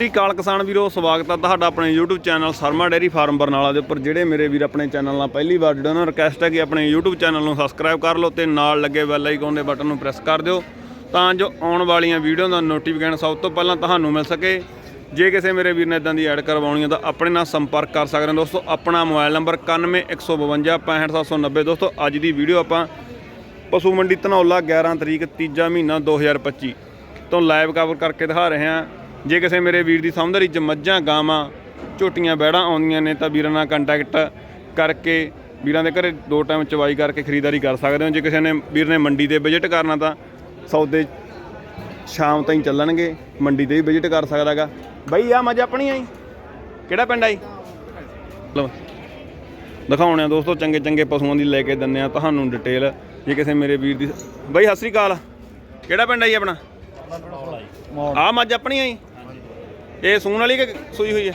ਸਤਿ ਸ਼੍ਰੀ ਅਕਾਲ ਕਿਸਾਨ ਵੀਰੋ, ਸਵਾਗਤ ਹੈ ਤੁਹਾਡਾ ਆਪਣੇ YouTube channel Sharma dairy farm Barnala ਦੇ ਉੱਪਰ, ਜਿਹੜੇ ਮੇਰੇ ਵੀਰ ਆਪਣੇ ਚੈਨਲ ਨਾਲ ਪਹਿਲੀ ਵਾਰ ਜੁੜੇ ਉਹਨਾਂ ਰਿਕਵੈਸਟ ਹੈ ਕਿ ਆਪਣੇ YouTube ਚੈਨਲ ਨੂੰ ਸਬਸਕ੍ਰਾਈਬ ਕਰ ਲਓ ਤੇ ਨਾਲ ਲੱਗੇ ਬੈਲ ਆਈਕਨ ਦੇ ਬਟਨ ਨੂੰ ਪ੍ਰੈਸ ਕਰ ਦਿਓ, ਤਾਂ ਜੋ ਆਉਣ ਵਾਲੀਆਂ ਵੀਡੀਓ ਦਾ ਨੋਟੀਫਿਕੇਸ਼ਨ ਸਭ ਤੋਂ ਪਹਿਲਾਂ ਤੁਹਾਨੂੰ ਮਿਲ ਸਕੇ। ਜੇ ਕਿਸੇ ਮੇਰੇ ਵੀਰ ਨੇ ਇਦਾਂ ਦੀ ਐਡ ਕਰਵਾਉਣੀ ਹੈ ਤਾਂ ਆਪਣੇ ਨਾਲ ਸੰਪਰਕ ਕਰ ਸਕਦੇ ਹੋ ਦੋਸਤੋ, ਆਪਣਾ ਮੋਬਾਈਲ ਨੰਬਰ 9115 65790 ਦੋਸਤੋ, ਅੱਜ ਦੀ ਵੀਡੀਓ ਆਪਾਂ ਪਸ਼ੂ ਮੰਡੀ ਧਨੌਲਾ 11 ਤਰੀਕ ਤੀਜਾ ਮਹੀਨਾ 2025 ਤੋਂ ਲਾਈਵ ਕਵਰ ਕਰਕੇ ਦਿਖਾ ਰਹੇ ਹਾਂ। ਜੇ ਕਿਸੇ ਮੇਰੇ ਵੀਰ ਦੀ ਸਮਝਦਾਰੀ ਚ ਮੱਝਾਂ, ਗਾਵਾਂ, ਝੋਟੀਆਂ, ਬੈੜਾਂ ਆਉਂਦੀਆਂ ਨੇ ਤਾਂ ਵੀਰਾਂ ਨਾਲ ਕੰਟੈਕਟ ਕਰਕੇ ਵੀਰਾਂ ਦੇ ਘਰੇ ਦੋ ਟਾਈਮ ਚਵਾਈ ਕਰਕੇ ਖਰੀਦਦਾਰੀ ਕਰ ਸਕਦੇ ਹੋ। ਜੇ ਕਿਸੇ ਨੇ ਵੀਰ ਨੇ ਮੰਡੀ ਤੇ ਵਿਜ਼ਿਟ ਕਰਨਾ ਤਾਂ ਸੌਦੇ ਸ਼ਾਮ ਤਾਈਂ ਚੱਲਣਗੇ, ਮੰਡੀ ਤੇ ਵੀ ਵਿਜ਼ਿਟ ਕਰ ਸਕਦਾਗਾ ਬਈ ਆ ਮੱਝ ਆਪਣੀ ਆਈ ਕਿਹੜਾ ਪਿੰਡ ਆਈ ਲਓ, ਦਿਖਾਉਣੇ ਆ ਦੋਸਤੋ, ਚੰਗੇ ਚੰਗੇ ਪਸ਼ੂਆਂ ਦੀ ਲੈ ਕੇ ਦਿੰਨੇ ਆ ਤੁਹਾਨੂੰ ਡਿਟੇਲ ਜੇ ਕਿਸੇ ਮੇਰੇ ਵੀਰ ਦੀ ਬਈ, ਸਤਿ ਸ੍ਰੀ ਅਕਾਲ। ਕਿਹੜਾ ਪਿੰਡ ਆਈ ਆਪਣਾ? ਆ ਮੱਝ ਆਪਣੀ ਆਈ ਇਹ ਸੂਣ ਵਾਲੀ ਕਿ ਸੂਈ ਹੋਈ ਹੈ?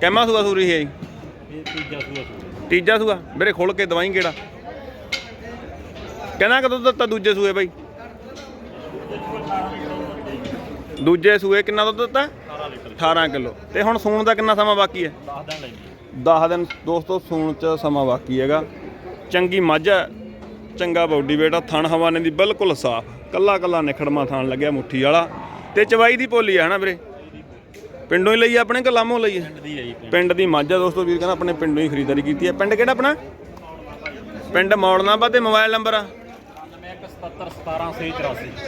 ਕਹਿਮਾ ਸੂਆ ਸੂਰੀ ਹੈ ਜੀ? ਤੀਜਾ ਸੂਆ ਵੀਰੇ ਖੋਲ ਕੇ ਦਵਾਈ ਕਿਹੜਾ? ਕਹਿੰਦਾ ਕਦੋਂ ਦਿੱਤਾ ਦੂਜੇ ਸੂਏ ਬਾਈ? ਦੂਜੇ ਸੂਏ ਕਿੰਨਾ ਦੁੱਧ ਦਿੱਤਾ? 18 ਕਿਲੋ। ਤੇ ਹੁਣ ਸੂਣ ਦਾ ਕਿੰਨਾ ਸਮਾਂ ਬਾਕੀ ਹੈ? 10 ਦਿਨ ਦੋਸਤੋ ਸੂਣ ਚ ਸਮਾਂ ਬਾਕੀ ਹੈਗਾ। ਚੰਗੀ ਮੱਝ ਹੈ। ਚੰਗਾ ਬੌਡੀ ਵੇਟ ਆ। ਥਣ ਹਵਾਨੇ ਦੀ ਬਿਲਕੁਲ ਸਾਫ਼। ਕੱਲਾ ਕੱਲਾ ਨਿਖੜਮਾ ਥਣ ਲੱਗਿਆ ਮੁੱਠੀ ਵਾਲਾ। ਤੇ ਚਵਾਈ ਦੀ ਪੋਲੀ ਆ ਹਨਾ ਵੀਰੇ? ਪਿੰਡੋਂ ਹੀ ਲਈ ਆ ਆਪਣੇ ਕਲਾਮੋਂ ਲਈ ਹੈ ਪਿੰਡ। ਦੀ ਮੱਝ ਆ ਦੋਸਤੋ ਵੀਰ ਕਹਿੰਦਾ ਆਪਣੇ ਪਿੰਡੋਂ ਹੀ ਖਰੀਦਦਾਰੀ ਕੀਤੀ ਹੈ। ਪਿੰਡ ਕਿਹੜਾ ਆਪਣਾ? ਪਿੰਡ ਮੌੜਨਾਬਾ ਤੇ ਮੋਬਾਈਲ ਨੰਬਰ ਆ।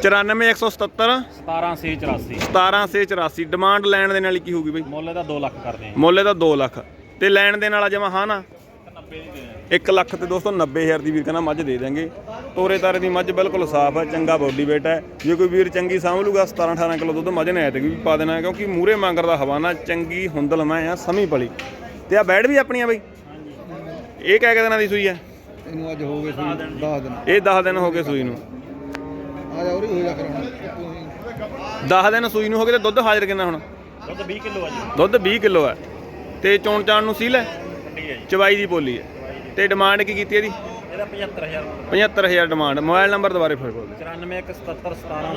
94177 17684 17684 ਡਿਮਾਂਡ ਲੈਣ ਦੇ ਨਾਲ ਕੀ ਹੋਊਗੀ ਬਈ? ਮੁੱਲ ਦਾ 2 ਲੱਖ ਕਰਦੇ ਮੁੱਲ ਦਾ 2 ਲੱਖ। ਤੇ ਲੈਣ ਦੇ ਨਾਲ ਜਮਾ ਹਾਂ ਨਾ? 1 ਲੱਖ ਤੇ ਦੋਸਤੋ 90000 ਦੀ ਵੀਰ ਕਹਿੰਦਾ ਮੱਝ ਦੇ ਦਾਂਗੇ ਤੋਰੇ ਤਾਰੇ ਦੀ ਮੱਝ ਬਿਲਕੁਲ ਸਾਫ਼ ਹੈ ਚੰਗਾ ਬੋਡੀ weight ਹੈ। ਜੇ ਕੋਈ ਵੀਰ ਚੰਗੀ ਸਾਂਭ ਲੂਗਾ 17 18 ਕਿਲੋ ਦੁੱਧ ਮੱਝ ਨੇ ਐਤਕ ਵੀ ਪਾ ਦੇਣਾ ਕਿਉਂਕਿ ਮੂਰੇ ਮੰਗਰ ਦਾ ਹਵਾਨਾ ਚੰਗੀ ਹੁੰਦਲ ਮੈਂ ਆ ਸਮੀ ਪਲੀ। ਤੇ ਆ ਬੈਡ ਵੀ ਆਪਣੀਆਂ ਬਈ? ਇਹ ਕਹਿ ਕੇ ਦਿਨਾਂ ਦੀ ਸੂਈ ਹੈ? ਇਹਨੂੰ ਅੱਜ ਹੋ ਗਏ ਸੀ 10 ਦਿਨ। ਇਹ 10 ਦਿਨ ਹੋ ਗਏ ਸੂਈ ਨੂੰ। ਆ ਜਾ ਉਰੀ ਹੋ ਜਾ ਕਰਾਉਣਾ 10 ਦਿਨ ਸੂਈ ਨੂੰ ਹੋ ਗਏ ਤੇ ਦੁੱਧ ਹਾਜ਼ਰ ਕਿੰਨਾ ਹੁਣ? ਦੁੱਧ 20 ਕਿਲੋ ਆ ਜੀ। ਦੁੱਧ 20 ਕਿਲੋ ਹੈ। ਤੇ ਚੋਣ ਚਾਣ ਨੂੰ ਸੀਲ ਹੈ? ਹੈ ਚਵਾਈ ਦੀ ਬੋਲੀ ਹੈ। ਤੇ ਡਿਮਾਂਡ ਕੀ ਕੀਤੀ ਇਹਦੀ? ਇਹਦਾ 75000 75000 ਡਿਮਾਂਡ ਮੋਬਾਈਲ ਨੰਬਰ ਦੁਬਾਰੇ ਫਿਰ ਬੋਲ 94177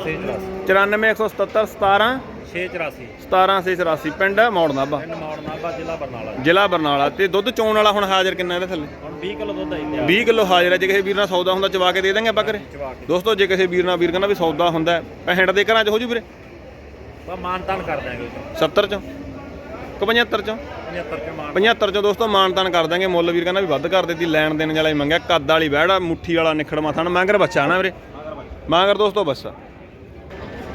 94177 17 684 17684 ਪਿੰਡ ਮੌੜ ਨਾਭਾ ਪਿੰਡ ਮੌੜ ਨਾਭਾ ਜ਼ਿਲ੍ਹਾ ਬਰਨਾਲਾ। ਜ਼ਿਲ੍ਹਾ ਬਰਨਾਲਾ। ਤੇ ਦੁੱਧ ਚੋਣ ਵਾਲਾ ਹੁਣ ਹਾਜ਼ਰ ਕਿੰਨਾ ਇਹਦੇ ਥੱਲੇ? ਹੁਣ 20 ਕਿਲੋ ਦੁੱਧ ਆਈ ਲਿਆ 20 ਕਿਲੋ ਹਾਜ਼ਰ ਹੈ। ਜੇ ਕਿਸੇ ਵੀਰ ਨਾਲ ਸੌਦਾ ਹੁੰਦਾ ਚਵਾ ਕੇ ਦੇ ਦਾਂਗੇ ਆਪਾਂ ਘਰੇ। ਦੋਸਤੋ ਜੇ ਕਿਸੇ ਵੀਰ ਨਾਲ ਵੀਰ ਕਹਿੰਦਾ ਵੀ ਸੌਦਾ ਹੁੰਦਾ ਹੈ, ਪੈਂਹਠ ਦੇ ਘਰਾਂ 'ਚ ਹੋ ਜੂ ਵੀਰੇ। ਬਾ ਮਾਨਤਾਨ ਕਰ ਦਾਂਗੇ 70 ਚੋਂ। ਕਿ 75 ਚੋਂ। 75 ਚ ਮਾਨ 75 ਚੋਂ ਦੋਸਤੋ ਮਾਨਤਾਨ ਕਰ ਦਾਂਗੇ। ਮੁੱਲ ਵੀਰ ਕਹਿੰਦਾ ਵੀ ਵੱਧ ਕਰ ਦਿੱਤੀ ਲੈਣ ਦੇਣ ਵਾਲਾ ਹੀ ਮੰਗਿਆ ਕੱਦ ਵਾਲੀ ਬਹਿੜਾ ਮੁੱਠੀ ਵਾਲਾ ਨਿਖੜ ਮਥਣ ਮੰਗਰ ਬੱਚਾ ਨਾ ਵੀਰੇ। ਮੰਗਰ ਦੋਸਤੋ ਬੱਚਾ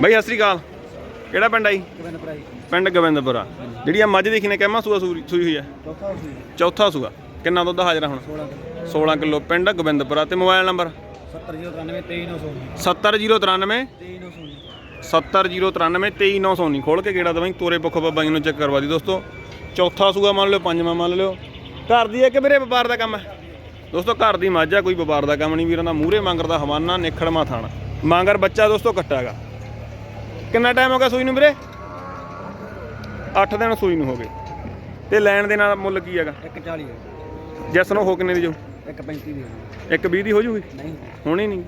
ਬਈ ਸਤਿ ਸ੍ਰੀ ਅਕਾਲ। ਕਿਹੜਾ ਪਿੰਡ ਆਈ ਪਿੰਡ ਗੋਬਿੰਦਪੁਰਾ। ਜਿਹੜੀ ਆ ਮੱਝ ਦੇਖੀ ਨੇ ਕਹਿਮਾ ਸੂਆ ਸੂਈ ਹੋਈ ਹੈ ਚੌਥਾ ਸੂਆ। ਕਿੰਨਾ ਦੁੱਧ ਹਾਜ਼ਰ ਹੁਣ? 16 ਕਿਲੋ। 16 ਕਿਲੋ ਪਿੰਡ ਗੋਬਿੰਦਪੁਰਾ। ਤੇ ਮੋਬਾਈਲ ਨੰਬਰ? 70093 23919 70093 23919 70093 23919 ਖੋਲ ਕੇ ਕਿਹੜਾ ਦਵਾਈ ਤੋਰੇ ਪੱਖੋਂ ਬਾਬਾ ਜੀ ਨੂੰ ਚੈੱਕ ਕਰਵਾ ਦੀ ਦੋਸਤੋ। ਚੌਥਾ ਸੂਆ ਮੰਨ ਲਿਓ ਪੰਜਵਾਂ ਮੰਨ ਲਿਓ। ਘਰ ਦੀ ਹੈ ਕਿ ਵੀਰੇ ਵਪਾਰ ਦਾ ਕੰਮ ਹੈ। ਦੋਸਤੋ ਘਰ ਦੀ ਮੱਝ ਆ ਕੋਈ ਵਪਾਰ ਦਾ ਕੰਮ ਨਹੀਂ ਵੀਰਾਂ ਦਾ। ਮੂਹਰੇ ਮੰਗਰ ਦਾ ਹਵਾਨਾ ਨਿਖੜਮਾ ਥਾਣਾ। ਮੰਗਰ ਬੱਚਾ ਦੋਸਤੋ ਕੱਟਾਗਾ ਕਿੰਨਾ ਟਾਈਮ ਹੋ ਗਿਆ ਸੂਈ ਨੂੰ ਵੀਰੇ? 8 ਦਿਨ ਸੂਈ ਨੂੰ ਹੋ ਗਏ। ਤੇ ਲੈਣ ਦੇ ਨਾਲ ਮੁੱਲ ਕੀ ਹੈਗਾ? 140 ਹੈ ਜੈਸ ਨੂੰ ਹੋ ਕਿੰਨੇ ਦੀ ਜੋ 135 ਦੀ। ਹੈ। ਇੱਕ 20 ਦੀ ਹੋ ਜੂਗੀ ਨਹੀਂ। ਹੋਣੀ ਨਹੀਂ।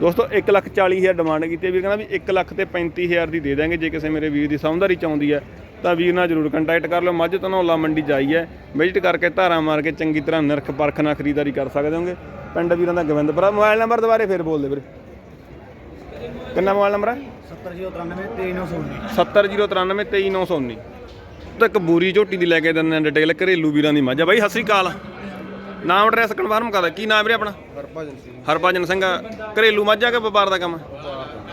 ਦੋਸਤੋ 1 ਲੱਖ 40 ਹਜ਼ਾਰ ਡਿਮਾਂਡ ਕੀਤੀ ਵੀਰ ਕਹਿੰਦਾ ਵੀ 1 ਲੱਖ ਤੇ 35 ਹਜ਼ਾਰ ਦੀ ਦੇ ਦਾਂਗੇ ਜੇ ਕਿਸੇ ਮੇਰੇ ਵੀਰ ਦੀ ਸਮਝਦਾਰੀ ਆਉਂਦੀ ਹੈ, ਤਾਂ ਵੀਰ ਨਾਲ ਜਰੂਰ ਕੰਟੈਕਟ ਕਰ ਲਿਓ। ਮੱਝ ਧਨੌਲਾ ਮੰਡੀ ਜਾਈ ਹੈ। ਵਿਜ਼ਿਟ ਕਰਕੇ ਧਾਰਾ ਮਾਰ ਕੇ ਚੰਗੀ ਤਰ੍ਹਾਂ ਨਿਰਖ ਪਰਖ ਨਾਲ ਖਰੀਦਦਾਰੀ ਕਰ ਸਕਦੇ ਹੋਗੇ। ਪਿੰਡ ਵੀਰਾਂ ਦਾ ਗੋਬਿੰਦਪੁਰਾ ਮੋਬਾਈਲ ਨੰਬਰ ਦੁਬਾਰੇ ਫੇਰ ਬੋਲ ਦੇ ਵੀਰੇ। ਕਿੰਨਾ ਮੋਬਾਈਲ ਨੰਬਰ ਹੈ? 70093 23919 70093 23919 ਤਾਂ ਇੱਕ ਬੂਰੀ ਝੋਟੀ ਦੀ ਲੈ ਕੇ ਦਿੰਦੇ ਆ ਡਿਟੇਲ ਘਰੇਲੂ ਵੀਰਾਂ ਦੀ ਮੱਝ ਬਾਈ, ਸਤਿ ਸ੍ਰੀ ਅਕਾਲ। ਨਾਮ ਐਡਰੈਸ ਕਨਫਰਮ ਕਰਦਾ ਕੀ ਨਾਮ ਵੀਰੇ ਆਪਣਾ? ਹਰਭਜਨ ਸਿੰਘ। ਹਰਭਜਨ ਸਿੰਘ। ਘਰੇਲੂ ਮੱਝ ਕਿ ਵਪਾਰ ਦਾ ਕੰਮ? ਹੈ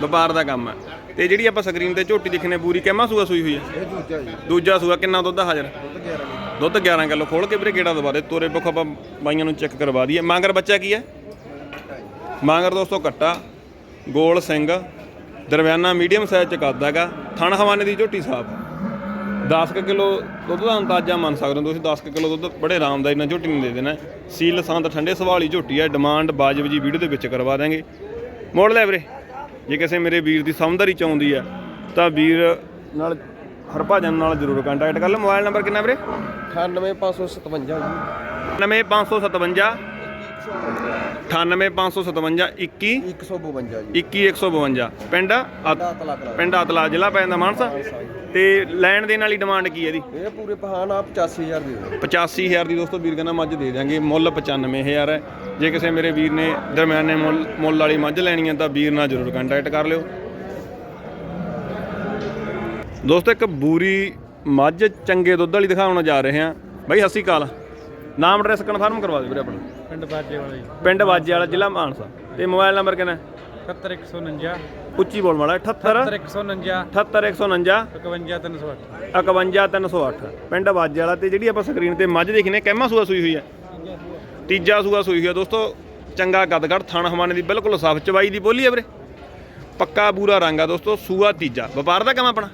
ਵਪਾਰ ਦਾ ਕੰਮ ਹੈ ਤੇ ਜਿਹੜੀ ਆਪਾਂ ਸਕਰੀਨ ਤੇ ਝੋਟੀ ਦਿਖਨੇ ਪੂਰੀ ਕਹਿਮਾ ਸੂਆ ਸੂਈ ਹੋਈ ਹੈ ਇਹ ਦੂਜਾ ਜੀ। ਦੂਜਾ ਸੂਆ ਕਿੰਨਾ ਦੁੱਧ ਹਾਜ਼ਰ? ਦੁੱਧ 11 ਦੁੱਧ 11 ਕਿਲੋ। ਖੋਲ ਕੇ ਵੀਰੇ ਗੇੜਾ ਦਵਾ ਦੇ? ਤੋਰੇ ਪੱਖੋਂ ਆਪਾਂ ਬਾਈਆਂ ਨੂੰ ਚੈੱਕ ਕਰਵਾ ਦਈਏ। ਮਾਂਗਰ ਬੱਚਾ ਕੀ ਹੈ ਮਾਂਗਰ ਦੋਸਤੋ ਕੱਟਾ ਗੋਲ ਸਿੰਘ। ਦਰਮਿਆਨਾ ਮੀਡੀਅਮ ਸਾਈਜ਼ ਚ ਕੱਦ ਹੈਗਾ। ਥਣ ਹਵਾਨੇ ਦੀ ਝੋਟੀ ਸਾਫ਼। 10 ਕਿਲੋ ਦੁੱਧ ਦਾ ਅੰਦਾਜ਼ਾ ਮੰਨ ਸਕਦੇ ਹੋ ਤੁਸੀਂ 10 ਕਿਲੋ ਦੁੱਧ ਬੜੇ ਆਰਾਮਦਾਰੀ ਨਾਲ ਝੋਟੀ ਨੂੰ ਦੇ ਦੇਣਾ। ਸੀਲ ਸੰਦ ਠੰਡੇ ਸਵਾਲੀ ਝੋਟੀ ਹੈ ਡਿਮਾਂਡ ਬਾਜਬ ਜੀ ਵੀਡੀਓ ਦੇ ਵਿੱਚ ਕਰਵਾ ਦਾਂਗੇ ਮੋੜ ਲੈ ਵੀਰੇ ਜੇ ਕਿਸੇ ਮੇਰੇ ਵੀਰ ਦੀ ਸਮਝਦਾਰੀ ਚਾਹੁੰਦੀ ਹੈ ਤਾਂ ਵੀਰ ਨਾਲ ਹਰਭਜਨ ਨਾਲ ਜ਼ਰੂਰ ਕੰਟੈਕਟ ਕਰ ਲਓ। ਮੋਬਾਈਲ ਨੰਬਰ ਕਿੰਨਾ ਵੀਰੇ? 98557 ਜੀ। 99557 98557 21 152 ਜੀ। 21152 ਪਿੰਡ ਅਤ- ਦਾ ਤਲਾ ਕਲਾ ਪਿੰਡ ਅਤਲਾ ਜ਼ਿਲ੍ਹਾ ਪੈ ਜਾਂਦਾ ਮਾਨਸਾ ਤੇ ਲੈਣ ਦੇਣ ਵਾਲੀ ਡਿਮਾਂਡ ਕੀ ਹੈ ਇਹਦੀ? ਇਹ ਪੂਰੇ ਪਹਾਨ ਆ 85000 ਦੇ ਦਿਓ। 85000 ਦੀ ਦੋਸਤੋ ਵੀਰ ਕਹਿੰਦਾ ਮੱਝ ਦੇ ਦਿਆਂਗੇ ਮੁੱਲ 95000 ਹੈ। ਜੇ ਕਿਸੇ ਮੇਰੇ ਵੀਰ ਨੇ ਦਰਮਿਆਨੇ ਮੁੱਲ ਮੁੱਲ ਵਾਲੀ ਮੱਝ ਲੈਣੀ ਹੈ ਤਾਂ ਵੀਰ ਨਾਲ ਜ਼ਰੂਰ ਕੰਟੈਕਟ ਕਰ ਲਿਓ। ਦੋਸਤੋ ਇੱਕ ਬੂਰੀ ਮੱਝ ਚੰਗੇ ਦੁੱਧ ਵਾਲੀ ਦਿਖਾਉਣ ਜਾ ਰਹੇ ਹਾਂ। ਬਾਈ ਸਤਿ ਸ਼੍ਰੀ ਅਕਾਲ। ਨਾਮ ਐਡਰੈਸ ਕਨਫਰਮ ਕਰਵਾ ਦਿਓ ਵੀਰੇ ਆਪਣਾ। ਪਿੰਡ ਬਾਜੇ ਵਾਲਾ ਜੀ। ਪਿੰਡ ਬਾਜੇ ਵਾਲਾ ਜ਼ਿਲ੍ਹਾ ਮਾਨਸਾ। ਤੇ ਮੋਬਾਈਲ ਨੰਬਰ ਕਿੰਨਾ 70149 ਉੱਚੀ ਬੋਲ ਮਾੜਾ 78 70149 78149 51308 51308 ਪਿੰਡ ਬਾਜੇ ਵਾਲਾ ਤੇ ਜਿਹੜੀ ਆਪਾਂ ਸਕਰੀਨ ਤੇ ਮੱਝ ਦੇਖਨੇ ਕਹਿਮਾ ਸੂਆ ਸੂਈ ਹੋਈ ਹੈ। ਤੀਜਾ ਸੂਆ ਸੂਈ ਹੋਈ ਹੈ। ਦੋਸਤੋ ਚੰਗਾ ਗਦਗੜ ਥਣ ਹਵਾਨੇ ਦੀ ਬਿਲਕੁਲ ਸਾਫ਼ ਚਵਾਈ ਦੀ ਬੋਲੀ ਹੈ ਵੀਰੇ। ਪੱਕਾ ਬੂਰਾ ਰੰਗ ਆ ਦੋਸਤੋ ਸੂਆ ਤੀਜਾ। ਵਪਾਰ ਦਾ ਕੰਮ ਆਪਣਾ।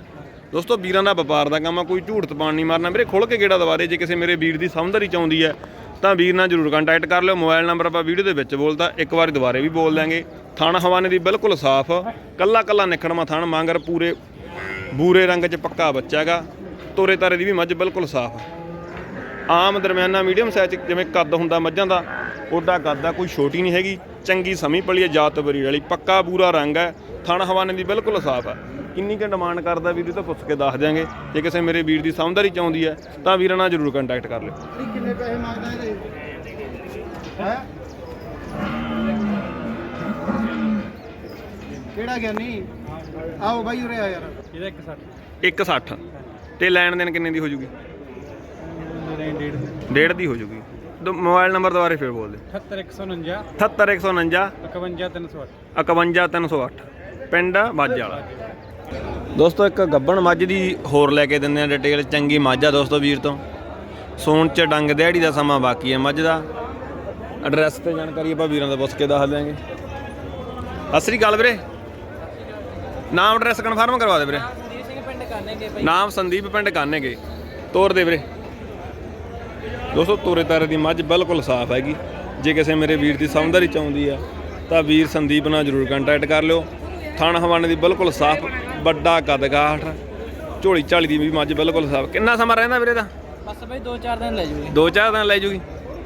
ਦੋਸਤੋ ਵੀਰਾਂ ਦਾ ਵਪਾਰ ਦਾ ਕੰਮ ਆ ਕੋਈ ਝੂਠ ਤਪਾਣ ਨਹੀਂ ਮਾਰਨਾ। ਵੀਰੇ ਖੁੱਲ ਕੇ ਗੇੜਾ ਦਵਾਰੇ ਜੇ ਕਿਸੇ ਮੇਰੇ ਵੀਰ ਦੀ ਸਮਝਦਾਰੀ ਚਾਹੁੰਦੀ ਹੈ ਤਾਂ ਵੀਰ ਨਾਲ ਜਰੂਰ ਕੰਟੈਕਟ ਕਰ ਲਿਓ। ਮੋਬਾਈਲ ਨੰਬਰ ਆਪਾਂ ਵੀਡੀਓ ਦੇ ਵਿੱਚ ਬੋਲਦਾ ਇੱਕ ਵਾਰੀ ਦੁਬਾਰੇ ਵੀ ਬੋਲ ਦਾਂਗੇ ਥਣ ਹਵਾਨੇ ਦੀ ਬਿਲਕੁਲ ਸਾਫ਼। ਕੱਲਾ ਕੱਲਾ ਨਿਖੜਮਾ ਥਣ, ਮਾਂਗਰ ਪੂਰੇ ਬੂਰੇ ਰੰਗ 'ਚ ਪੱਕਾ ਬੱਚਾ ਹੈਗਾ। ਤੋਰੇ ਤਾਰੇ ਦੀ ਵੀ ਮੱਝ ਬਿਲਕੁਲ ਸਾਫ਼। ਆਮ ਦਰਮਿਆਨਾ ਮੀਡੀਅਮ ਸਾਈਜ਼ 'ਚ ਜਿਵੇਂ ਕੱਦ ਹੁੰਦਾ ਮੱਝਾਂ ਦਾ ਓਡਾ ਕੱਦ ਆ ਕੋਈ ਛੋਟੀ ਨਹੀਂ ਹੈਗੀ। ਚੰਗੀ ਸਮੀ ਪਲੀ ਹੈ, ਜਾਤ ਬਰੀਡ ਵਾਲੀ। ਪੱਕਾ ਬੂਰਾ ਰੰਗ ਹੈ। ਥਣ ਹਵਾਨੇ ਦੀ ਬਿਲਕੁਲ ਸਾਫ਼ ਹੈ। ਕਿੰਨੀ ਕੁ ਡਿਮਾਂਡ ਕਰਦਾ ਵੀਰ ਇਹ ਤਾਂ ਪੁੱਛ ਕੇ ਦੱਸ ਦਿਆਂਗੇ। ਜੇ ਕਿਸੇ ਮੇਰੇ ਵੀਰ ਦੀ ਸਮਝਦਾਰੀ ਚਾਹੁੰਦੀ ਹੈ ਤਾਂ ਵੀਰਾਂ ਨਾਲ ਜ਼ਰੂਰ ਕੰਟੈਕਟ ਕਰ ਲਿਓ। ਕਿੰਨੇ ਪੈਸੇ ਮੰਗਦਾ ਇਹਦੇ ਹੈ? ਕਿਹੜਾ ਗਿਆਨੀ ਆਓ ਬਾਈ ਉਰੇ ਆ ਯਾਰ। ਇਹਦਾ 160 160 ਤੇ ਲੈਣ ਦੇਣ ਕਿੰਨੇ ਦੀ ਹੋ ਜੂਗੀ? ਮੇਰੇ ਡੇਢ ਦੀ। ਹੋ ਜੂਗੀ। ਮੋਬਾਈਲ ਨੰਬਰ ਦੁਬਾਰੇ ਫੇਰ ਬੋਲ ਦੇ। 70149 78149 51308 51308 ਪਿੰਡ ਬਾਜੇ ਵਾਲਾ। ਦੋਸਤੋ ਇੱਕ ਗੱਬਣ ਮੱਝ ਦੀ ਹੋਰ ਲੈ ਕੇ ਦਿੰਦੇ ਆ ਡਿਟੇਲ ਚੰਗੀ ਮੱਝ ਆ ਦੋਸਤੋ ਵੀਰ ਤੋਂ। ਸੋਨ ਚ ਡੰਗ ਦਿਹਾੜੀ ਦਾ ਸਮਾਂ ਬਾਕੀ ਹੈ ਮੱਝ ਦਾ। ਐਡਰੈਸ ਤੇ ਜਾਣਕਾਰੀ ਆਪਾਂ ਵੀਰਾਂ ਦਾ ਪੁੱਛ ਕੇ ਦੱਸ ਦਿਆਂਗੇ। ਸਤਿ ਸ੍ਰੀ ਅਕਾਲ ਵੀਰੇ। ਨਾਮ ਐਡਰੈਸ ਕਨਫਰਮ ਕਰਵਾ ਦੇ ਵੀਰੇ। ਸੰਦੀਪ ਸਿੰਘ ਪਿੰਡ ਕਾਨੇਗੇ ਨਾਮ ਸੰਦੀਪ ਪਿੰਡ ਕਾਨੇਗੇ। ਤੋਰ ਦੇ ਵੀਰੇ। ਦੋਸਤੋ ਤੋਰੇ ਤਾਰੇ ਦੀ ਮੱਝ ਬਿਲਕੁਲ ਸਾਫ਼ ਹੈਗੀ। ਜੇ ਕਿਸੇ ਮੇਰੇ ਵੀਰ ਦੀ ਸਮਝਦਾਰੀ ਚਾਹੁੰਦੀ ਆ ਤਾਂ ਵੀਰ ਸੰਦੀਪ ਨਾਲ ਜਰੂਰ ਕੰਟੈਕਟ ਕਰ ਲਿਓ। ਥਣ ਹਵਾਨੇ ਦੀ ਬਿਲਕੁਲ ਸਾਫ਼ ਵੱਡਾ ਕੱਦ ਕਾਠ ਝੋਲੀ ਝਾਲੀ ਦੀ ਵੀ ਮੱਝ ਬਿਲਕੁਲ ਸਾਫ਼। ਕਿੰਨਾ ਸਮਾਂ ਰਹਿੰਦਾ ਵੀਰੇ ਦਾ ਬਸ ਬਈ 2-4 ਦਿਨ ਲੈ ਜੂਗੇ। ਦੋ ਚਾਰ ਦਿਨ ਲੈ ਜੂਗੀ।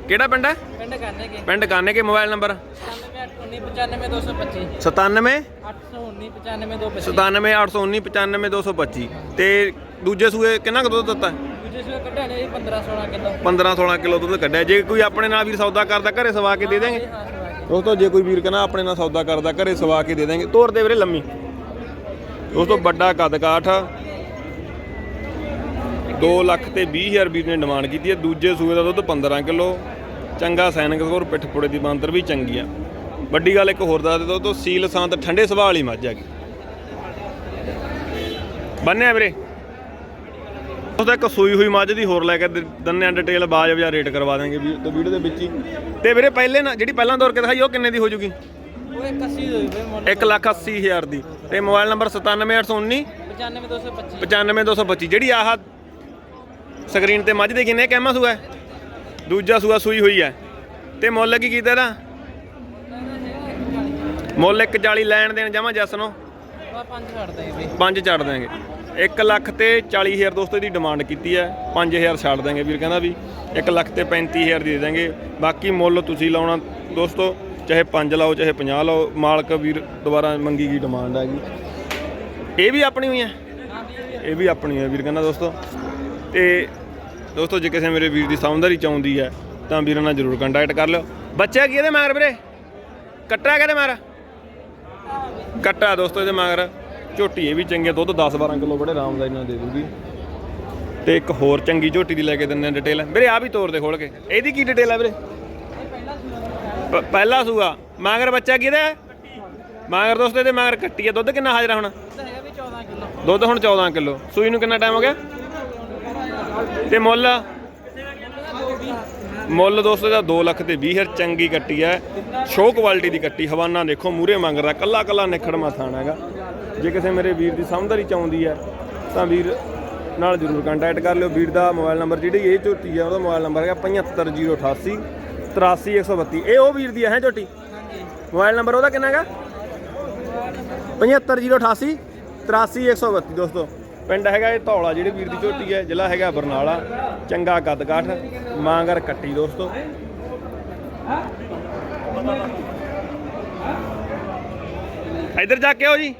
ਕਿਹੜਾ ਪਿੰਡ ਹੈ? ਪਿੰਡ ਕਾਨੇਗੇ। ਪਿੰਡ ਕਾਨੇਗੇ ਮੋਬਾਈਲ ਨੰਬਰ? 9819 225 97 819 95225 97 819 95225 ਤੇ ਦੂਜੇ ਸੂਏ ਕਿੰਨਾ ਕੁ ਦੁੱਧ ਦਿੱਤਾ? ਦੂਜੇ ਸੂਏ ਕੱਢਿਆ ਨੇ 15 16 ਕਿਲੋ। 15 16 ਕਿਲੋ ਦੁੱਧ ਕੱਢਿਆ। ਜੇ ਕੋਈ ਆਪਣੇ ਨਾਲ ਵੀਰ ਸੌਦਾ ਕਰਦਾ ਘਰੇ ਸਵਾ ਕੇ ਦੇ ਦੇਂਗੇ ਦੋਸਤੋ ਜੇ ਕੋਈ ਵੀਰ ਕਹਿੰਦਾ ਆਪਣੇ ਨਾਲ ਸੌਦਾ ਕਰਦਾ, ਘਰੇ ਸਵਾ ਕੇ ਦੇ ਦੇਂਗੇ ਤੋਰ ਦੇ ਵੀਰੇ ਲੰਮੀ। ਦੋਸਤੋ ਵੱਡਾ ਕੱਦ ਕਾਠ 2 ਲੱਖ ਤੇ 20 ਹਜ਼ਾਰ ਵੀਰ ਨੇ ਡਿਮਾਂਡ ਕੀਤੀ ਹੈ। ਦੂਜੇ ਸੂਏ ਦਾ ਦੁੱਧ 15 ਕਿਲੋ। ਚੰਗਾ ਸੈਨਿਕ ਸਕੋਰ ਪਿੱਠ ਪੁੜੇ ਦੀ ਬਾਂਦਰ ਵੀ ਚੰਗੀ ਆ ਵੱਡੀ ਗੱਲ ਇੱਕ ਹੋਰ ਦੱਸ ਦੇ ਦੋਸਤੋ ਸੀਲ ਸਾਂਤ ਠੰਡੇ ਸੁਭਾਅ ਵਾਲੀ ਮੱਝ ਹੈਗੀ ਬੰਨਿਆ ਵੀਰੇ। ਉਹ ਤਾਂ ਇੱਕ ਸੂਈ ਹੋਈ ਮੱਝ ਦੀ ਹੋਰ ਲੈ ਕੇ ਦ- ਦਿੰਦੇ ਆ ਡਿਟੇਲ ਬਾਜਬ ਜਾਂ ਰੇਟ ਕਰਵਾ ਦਾਂਗੇ ਵੀ ਤੇ ਵੀਡੀਓ ਦੇ ਵਿੱਚ ਹੀ। ਤੇ ਵੀਰੇ ਪਹਿਲੇ ਨਾ ਜਿਹੜੀ ਪਹਿਲਾਂ ਦੌਰ ਕੇ ਦਿਖਾਈ ਉਹ ਕਿੰਨੇ ਦੀ ਹੋ ਜੂਗੀ? ਉਹ 81 ਹੋਈ ਬਈ ਮੁੱਲ। 1 ਲੱਖ 80 ਹਜ਼ਾਰ ਦੀ। ਤੇ ਮੋਬਾਈਲ ਨੰਬਰ 97819 95225 95225 ਜਿਹੜੀ ਆਹ ਸਕਰੀਨ ਤੇ ਮੱਝ ਦੇ ਕਿੰਨੇ ਕਹਿਮਾ ਸੂਆ? ਦੂਜਾ ਸੂਆ ਸੂਈ ਹੋਈ ਹੈ। ਤੇ ਮੁੱਲ ਕੀ ਕੀਤਾ ਇਹਦਾ? ਮੁੱਲ 140 ਲੈਣ ਦੇਣ ਜਮਾ ਜੱਸ ਨੂੰ। ਆ ਪੰਜ ਛੱਡ ਦੇ ਬਈ ਪੰਜ ਛੱਡ ਦਾਂਗੇ 1 ਲੱਖ ਤੇ 40 ਹਜ਼ਾਰ ਦੋਸਤੋ ਦੀ ਡਿਮਾਂਡ ਕੀਤੀ ਹੈ। 5000 ਛੱਡ ਦਾਂਗੇ ਵੀਰ ਕਹਿੰਦਾ ਵੀ। 1 ਲੱਖ ਤੇ 35000 ਦੇ ਦਾਂਗੇ ਬਾਕੀ ਮੁੱਲ ਤੁਸੀਂ ਲਾਉਣਾ ਦੋਸਤੋ, ਚਾਹੇ 5 ਲਾਓ, ਚਾਹੇ 50 ਲਾਓ, ਮਾਲਕ ਵੀਰ ਦੁਬਾਰਾ ਮੰਗੀ ਗਈ ਡਿਮਾਂਡ ਹੈਗੀ ਇਹ ਵੀ ਆਪਣੀ ਹੋਈ ਹੈ? ਇਹ ਵੀ ਆਪਣੀ ਹੈ ਵੀਰ ਕਹਿੰਦਾ ਦੋਸਤੋ। ਤੇ ਦੋਸਤੋ, ਜੇ ਕਿਸੇ ਮੇਰੇ ਵੀਰ ਦੀ ਸਮਝਦਾਰੀ ਚਾਹੁੰਦੀ ਹੈ, ਤਾਂ ਵੀਰਾਂ ਨਾਲ ਜਰੂਰ ਕੰਟੈਕਟ ਕਰ ਲਿਓ। ਬੱਚਾ ਕੀ ਇਹਦੇ ਮਗਰ ਵੀਰੇ? ਕੱਟਾ ਕਿਹਦੇ ਮਗਰ? ਕੱਟਾ ਦੋਸਤੋ ਇਹਦੇ ਮਗਰ। ਝੋਟੀ ਇਹ ਵੀ ਚੰਗੀ ਦੁੱਧ 10-12 ਕਿਲੋ ਬੜੇ ਆਰਾਮ ਨਾਲ ਦੇ ਦੂਗੀ। ਤੇ ਇੱਕ ਹੋਰ ਚੰਗੀ ਝੋਟੀ ਦੀ ਲੈ ਕੇ ਦਿੰਦੇ ਆ ਡਿਟੇਲ ਵੀਰੇ ਆ ਵੀ ਤੋਰ ਦੇ ਖੋਲ ਕੇ। ਇਹਦੀ ਕੀ ਡਿਟੇਲ ਹੈ ਵੀਰੇ? ਪਹਿਲਾ ਸੂਆ। ਮਾਂਗਰ ਬੱਚਾ ਕਿਹਦਾ ਹੈ ਮਗਰ ਦੋਸਤੋ, ਇਹਦੇ ਕੱਟੀ ਆ। ਦੁੱਧ ਕਿੰਨਾ ਹਾਜ਼ਰ ਹੁਣ? ਦੁੱਧ ਹੁਣ 14 ਕਿਲੋ। ਸੂਈ ਨੂੰ ਕਿੰਨਾ ਟਾਈਮ ਹੋ ਗਿਆ? ਤੇ ਮੁੱਲ? ਮੁੱਲ ਦੋਸਤੋ ਦਾ 2 ਲੱਖ ਤੇ 20 ਹਜ਼ਾਰ ਚੰਗੀ ਕੱਟੀ ਹੈ ਸ਼ੋ ਕੁਆਲਿਟੀ ਦੀ ਕੱਟੀ। ਹਵਾਨਾ ਦੇਖੋ ਮੂਰੇ ਮੰਗਦਾ ਕੱਲਾ ਕੱਲਾ ਨਿਖੜਮਾ ਥਾਣਾ ਹੈਗਾ। ਜੇ ਕਿਸੇ ਮੇਰੇ ਵੀਰ ਦੀ ਸਮਝਦਾਰੀ ਆਉਂਦੀ ਹੈ, ਤਾਂ ਵੀਰ ਨਾਲ ਜਰੂਰ ਕੰਟੈਕਟ ਕਰ ਲਿਓ। ਵੀਰ ਦਾ ਮੋਬਾਈਲ ਨੰਬਰ ਜਿਹੜੀ ਇਹ ਝੋਟੀ ਹੈ ਉਹਦਾ ਮੋਬਾਈਲ ਨੰਬਰ ਹੈਗਾ 75088 83132 ਇਹ ਉਹ ਵੀਰ ਦੀ ਹੈ ਝੋਟੀ? ਹਾਂਜੀ ਮੋਬਾਈਲ ਨੰਬਰ ਉਹਦਾ ਕਿੰਨਾ ਹੈਗਾ? 75088 83132 ਦੋਸਤੋ, ਪਿੰਡ ਹੈਗਾ ਇਹ ਧੌਲਾ ਜਿਹੜੇ ਵੀਰ ਦੀ ਝੋਟੀ ਹੈ, ਜ਼ਿਲ੍ਹਾ ਹੈਗਾ ਬਰਨਾਲਾ, ਚੰਗਾ ਕੱਦਕਾਠ ਮਾਂਗਰ ਕੱਟੀ ਦੋਸਤੋ। ਇੱਧਰ ਜਾ ਕੇ ਆਓ ਜੀ।